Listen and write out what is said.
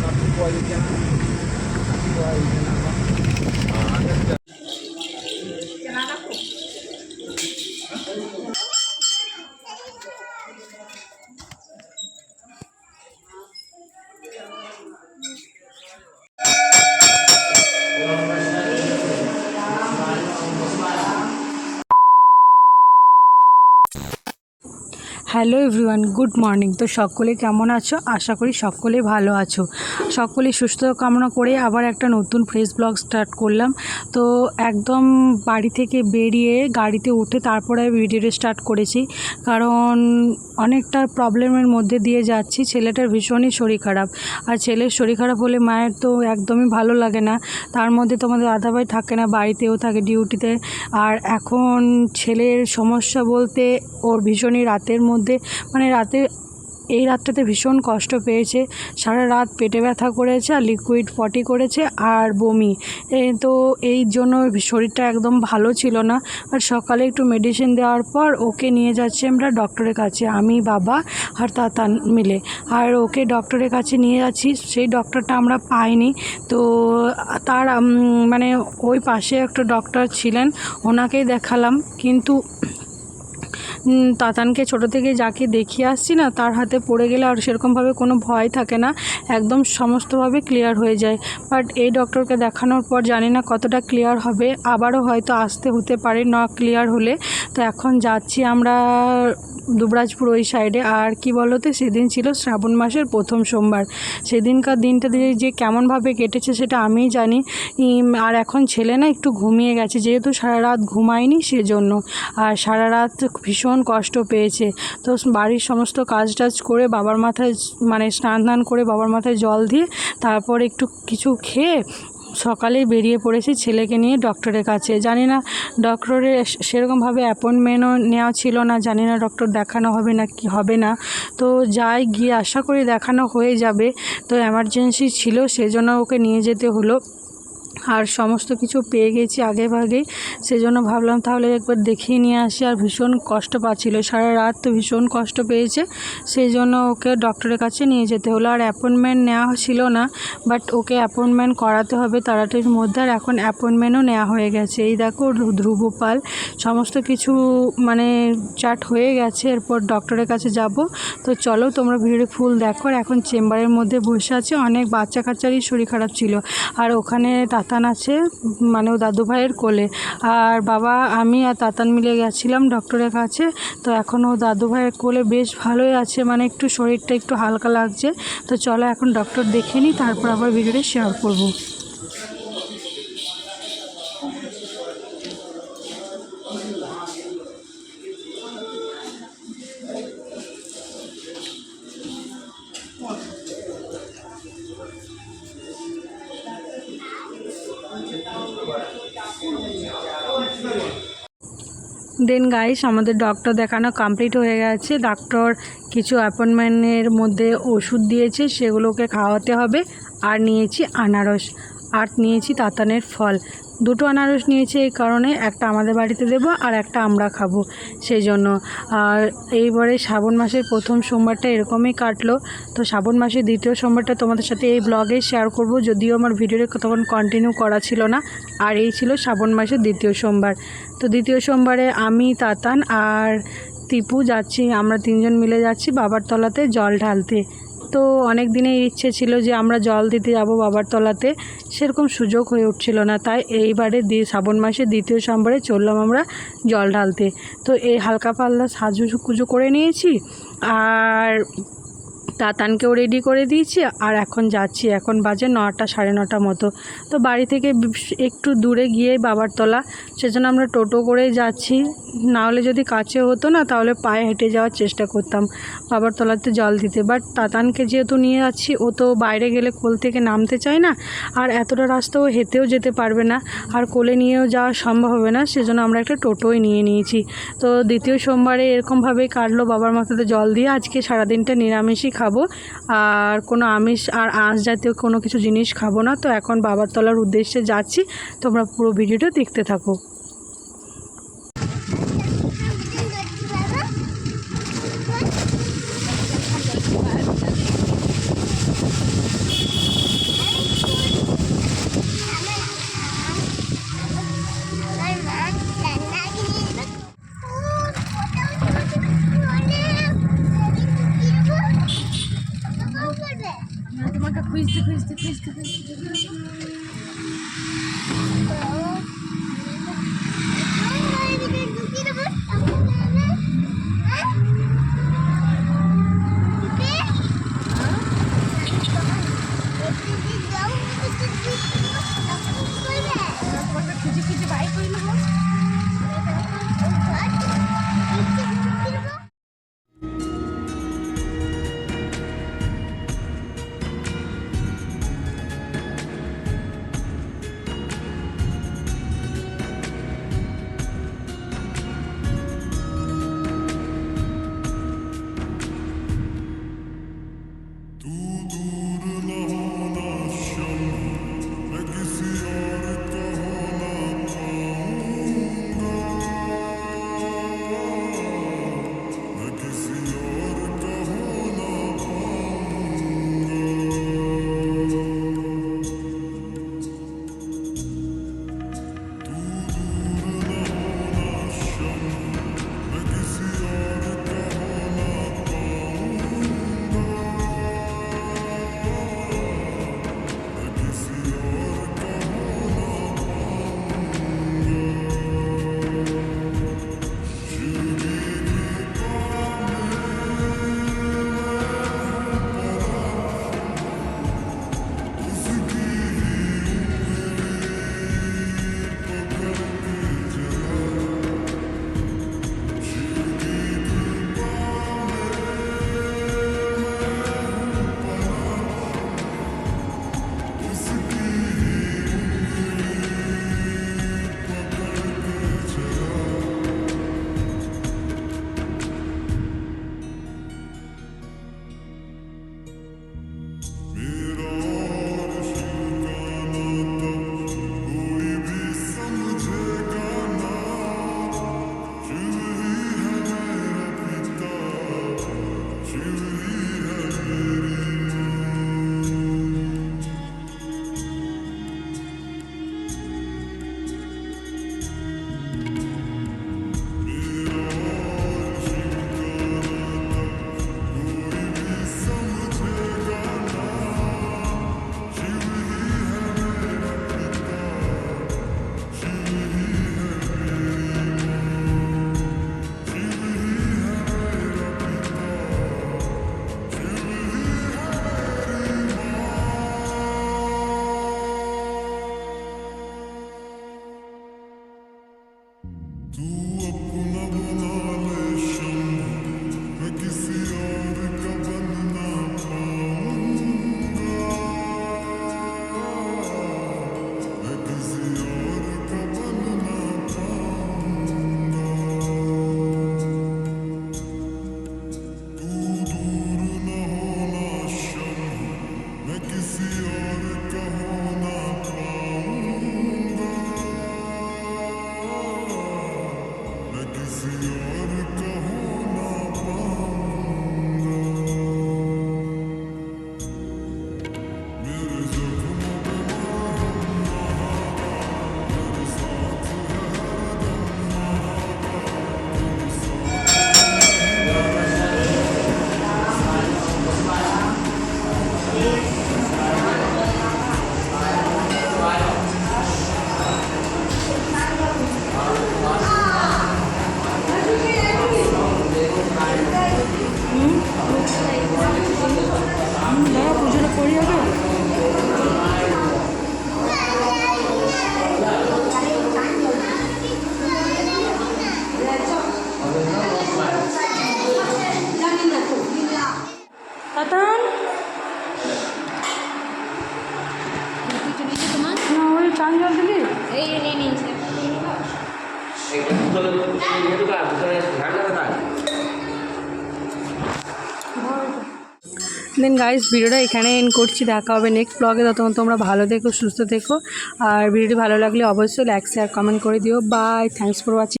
কাকু পয়সা hello everyone, good morning. তো সকলে কেমন আছো? আশা করি সকলে ভালো আছো। সকলে সুস্থ কামনা করে আবার একটা নতুন ফ্রেশ ব্লগ স্টার্ট করলাম। তো একদম বাড়ি থেকে বেরিয়ে গাড়িতে উঠে তারপরে ভিডিওটা স্টার্ট করেছি। কারণ অনেকটা প্রবলেমের মধ্যে দিয়ে যাচ্ছি। ছেলেটার ভীষণই শরীর খারাপ। আর ছেলের শরীর খারাপ হলে মায়ের তো একদমই ভালো লাগে না। তার মধ্যে তোমাদের দাদাভাই থাকে না, বাড়িতেও থাকে ডিউটিতে আর এখন ছেলের সমস্যা বলতে ওর ভীষণই রাতের মধ্যে মানে রাতে, এই রাতটাতে ভীষণ কষ্ট পেয়েছে। সারা রাত পেটে ব্যথা করেছে আর লিকুইড পটি করেছে আর বমি। তো এই জন্য শরীরটা একদম ভালো ছিল না। আর সকালে একটু মেডিসিন দেওয়ার পর ওকে নিয়ে যাচ্ছি আমরা ডক্টরের কাছে, আমি, বাবা আর তাতা মিলে। আর ওকে ডক্টরের কাছে নিয়ে যাচ্ছি, সেই ডক্টরটা আমরা পাইনি। তো তার মানে ওই পাশে একটা ডক্টর ছিলেন, ওনাকেই দেখালাম। কিন্তু তাতানকে ছোট থেকে যাকে দেখিয়ে আসছি না, তার হাতে পড়ে গেলে আর সেরকমভাবে কোনো ভয় থাকে না, একদম সমস্তভাবে ক্লিয়ার হয়ে যায়। বাট এই ডক্টরকে দেখানোর পর জানি না কতটা ক্লিয়ার হবে, আবারও হয়তো আসতে হতে পারে, না ক্লিয়ার হলে। তো এখন যাচ্ছি আমরা দুবরাজপুর ওই সাইডে আর কি বলতো, সেদিন ছিল শ্রাবণ মাসের প্রথম সোমবার। সেদিনকার দিনটা দিয়ে যে কেমনভাবে কেটেছে সেটা আমিই জানি। আর এখন ছেলে না একটু ঘুমিয়ে গেছে, যেহেতু সারা রাত ঘুমায়নি সেজন্য। আর সারা রাত ভীষণ কষ্ট পেয়েছে। তো বাড়ির সমস্ত কাজ টাজ করে বাবার মাথায় মানে স্নান করে বাবার মাথায় জল দিয়ে, তারপর একটু কিছু খেয়ে সকালেই বেরিয়ে পড়েছি ছেলেকে নিয়ে ডক্টরের কাছে। জানি না ডক্টরের সেরকমভাবে অ্যাপয়েন্টমেন্টও নেওয়া ছিল না, জানি না ডক্টর দেখানো হবে না কি হবে না। তো যাই গিয়ে আশা করি দেখানো হয়ে যাবে। তো এমার্জেন্সি ছিল, সেজন্য ওকে নিয়ে যেতে হলো। আর সমস্ত কিছু পেয়ে গেছি আগে ভাগেই সেজন্য ভাবলাম তাহলে একবার দেখিয়ে নিয়ে আসি। আর ভীষণ কষ্ট পাচ্ছিল। সারা রাত তো ভীষণ কষ্ট পেয়েছে। সেই জন্য ওকে ডক্টরের কাছে নিয়ে যেতে হলো। আর অ্যাপয়েন্টমেন্ট নেওয়া ছিল না বাট ওকে অ্যাপয়েন্টমেন্ট করাতে হবে তাড়াতাড়ির মধ্যে। আর এখন অ্যাপয়েন্টমেন্টও নেওয়া হয়ে গেছে। এই দেখো ধ্রুবপাল, সমস্ত কিছু মানে চাট হয়ে গেছে। এরপর ডক্টরের কাছে যাব। তো চলো তোমরা ভিডিও ফুল দেখো। এখন চেম্বারের মধ্যে বসে আছে। অনেক বাচ্চা কাচ্চারই শরীর খারাপ ছিল। আর ওখানে তাতান আছে মানে ও দাদু ভাইয়ের কোলে। আর বাবা, আমি আর তাতান মিলে গেছিলাম ডক্টরের কাছে। তো এখন ও দাদু ভাইয়ের কোলে বেশ ভালোই আছে মানে একটু শরীরটা একটু হালকা লাগছে। তো চলো এখন ডক্টর দেখে নিই, তারপর আবার ভিডিওটা শেয়ার করব। দেন গাইস আমাদের ডক্টর দেখানো কমপ্লিট হয়ে গেছে। ডক্টর কিছু অ্যাপয়েন্টমেন্টের মধ্যে ওষুধ দিয়েছে, সেগুলোকে খাওয়াতে হবে। আর নিয়েছি আনারস। আর নিয়েছি তাতানের ফল। দুটো আনারস নিয়েছি এই কারণে, একটা আমাদের বাড়িতে দেবো আর একটা আমরা খাব, সেই জন্য। আর এইবারে শ্রাবণ মাসের প্রথম সোমবারটা এরকমই কাটলো, তো শ্রাবণ মাসের দ্বিতীয় সোমবারটা তোমাদের সাথে এই ব্লগে শেয়ার করব, যদিও আমার ভিডিওটা তখন কন্টিনিউ করা ছিল না, আর এই ছিল শ্রাবণ মাসের দ্বিতীয় সোমবার। তো দ্বিতীয় সোমবারে আমি, তাতান আর টিপু যাচ্ছি, আমরা তিনজন মিলে যাচ্ছি বাবার তলাতে জল ঢালতে। তো অনেক দিনের ইচ্ছে ছিল যে আমরা জল দিতে যাব বাবার তলাতে। সেরকম সুযোগ হয়ে উঠছিল না। তাই এইবারে দিয়ে শ্রাবণ মাসে দ্বিতীয় সোমবারে চললাম আমরা জল ঢালতে। তো এই হালকা পাল্লা সাজু কুজো করে নিয়েছি। আর তাতানকেও রেডি করে দিয়েছি, আর এখন যাচ্ছি, এখন বাজে নটা, সাড়ে নটা মতো। তো বাড়ি থেকে একটু দূরে গিয়ে বাবার তলা, সেজন্য আমরা টোটো করেই যাচ্ছি। না হলে যদি কাছে হতো না, তাহলে পায়ে হেঁটে যাওয়ার চেষ্টা করতাম, বাবার তলাতে জল দিতে। বাট তাতানকে যেহেতু নিয়ে যাচ্ছি, ও তো বাইরে গেলে কোল থেকে নামতে চায় না, আর এতটা রাস্তা ও হেঁটেও যেতে পারবে না, আর কোলে নিয়েও যাওয়া সম্ভব হবে না, সেজন্য আমরা একটা টোটোই নিয়ে নিয়েছি। তো দ্বিতীয় সোমবারে এরকমভাবেই কাটলো বাবার মাথাতে জল দিয়ে, আজকে সারাদিনটা নিরামিষই খাব। আর কোনো আমিষ আর আঁশ জাতীয় কোনো কিছু জিনিস খাব না। তো এখন বাবার তলার উদ্দেশ্যে যাচ্ছি। তোমরা পুরো ভিডিওটা দেখতে থাকো। Надо пока квесты, квесты, квесты, квесты. দেন গাইস ভিডিওটা এখানে এন্ড করছি, দেখা হবে নেক্সট ব্লগে ততক্ষণ তোমরা ভালো দেখো সুস্থ দেখো আর ভিডিওটি ভালো লাগলে অবশ্যই লাইক শেয়ার কমেন্ট করে দিও। By thanks for watching